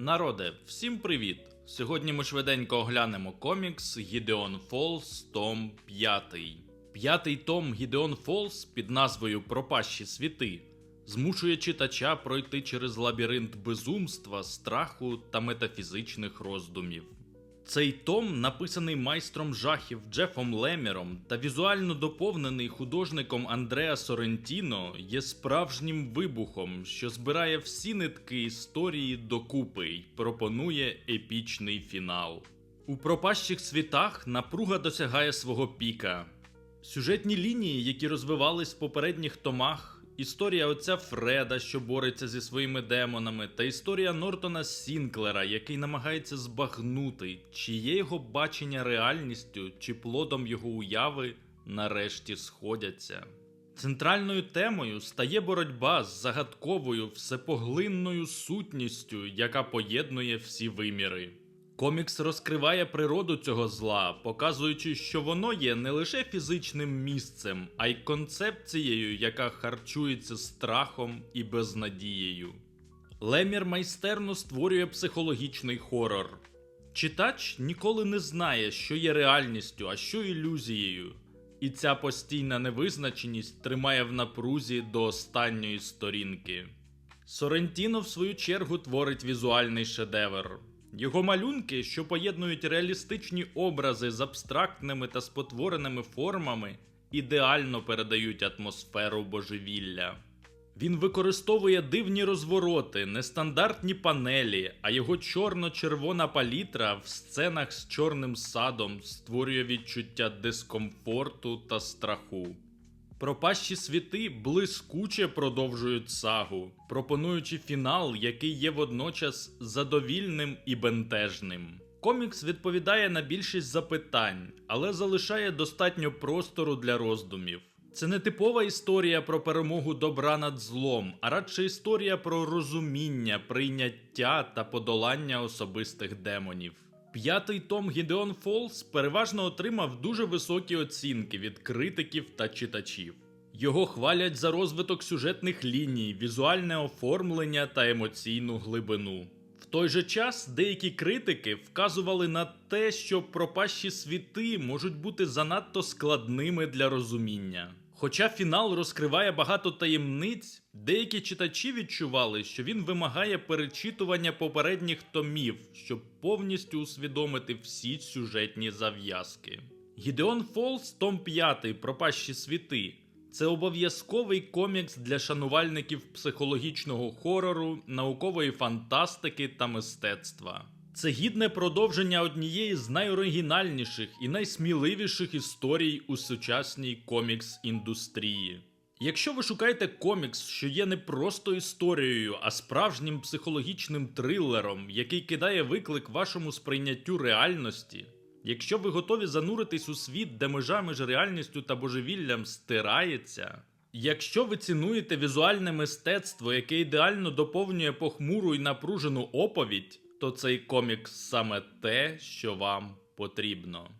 Народе, всім привіт! Сьогодні ми швиденько оглянемо комікс Гідеон Фолс, Том 5. П'ятий том Гідеон Фолз під назвою Пропащі світи змушує читача пройти через лабіринт безумства, страху та метафізичних роздумів. Цей том, написаний майстром жахів Джефом Лемером та візуально доповнений художником Андреа Сорентіно, є справжнім вибухом, що збирає всі нитки історії докупи й пропонує епічний фінал. У пропащих світах напруга досягає свого піка. Сюжетні лінії, які розвивались в попередніх томах, історія отця Фреда, що бореться зі своїми демонами, та історія Нортона Сінклера, який намагається збагнути, чи є його бачення реальністю, чи плодом його уяви, нарешті сходяться. Центральною темою стає боротьба з загадковою всепоглинною сутністю, яка поєднує всі виміри. Комікс розкриває природу цього зла, показуючи, що воно є не лише фізичним місцем, а й концепцією, яка харчується страхом і безнадією. Лемір майстерно створює психологічний хорор. Читач ніколи не знає, що є реальністю, а що ілюзією. І ця постійна невизначеність тримає в напрузі до останньої сторінки. Сорентіно, в свою чергу, творить візуальний шедевр. Його малюнки, що поєднують реалістичні образи з абстрактними та спотвореними формами, ідеально передають атмосферу божевілля. Він використовує дивні розвороти, нестандартні панелі, а його чорно-червона палітра в сценах з чорним садом створює відчуття дискомфорту та страху. Пропащі світи блискуче продовжують сагу, пропонуючи фінал, який є водночас задовільним і бентежним. Комікс відповідає на більшість запитань, але залишає достатньо простору для роздумів. Це не типова історія про перемогу добра над злом, а радше історія про розуміння, прийняття та подолання особистих демонів. П'ятий том Гідеон Фолз переважно отримав дуже високі оцінки від критиків та читачів. Його хвалять за розвиток сюжетних ліній, візуальне оформлення та емоційну глибину. В той же час деякі критики вказували на те, що пропащі світи можуть бути занадто складними для розуміння. Хоча фінал розкриває багато таємниць, деякі читачі відчували, що він вимагає перечитування попередніх томів, щоб повністю усвідомити всі сюжетні зав'язки. Гідеон Фолз, том 5 Пропащі світи. Це обов'язковий комікс для шанувальників психологічного хорору, наукової фантастики та мистецтва. Це гідне продовження однієї з найоригінальніших і найсміливіших історій у сучасній комікс-індустрії. Якщо ви шукаєте комікс, що є не просто історією, а справжнім психологічним трилером, який кидає виклик вашому сприйняттю реальності, якщо ви готові зануритись у світ, де межа між реальністю та божевіллям стирається, якщо ви цінуєте візуальне мистецтво, яке ідеально доповнює похмуру і напружену оповідь, то цей комікс саме те, що вам потрібно.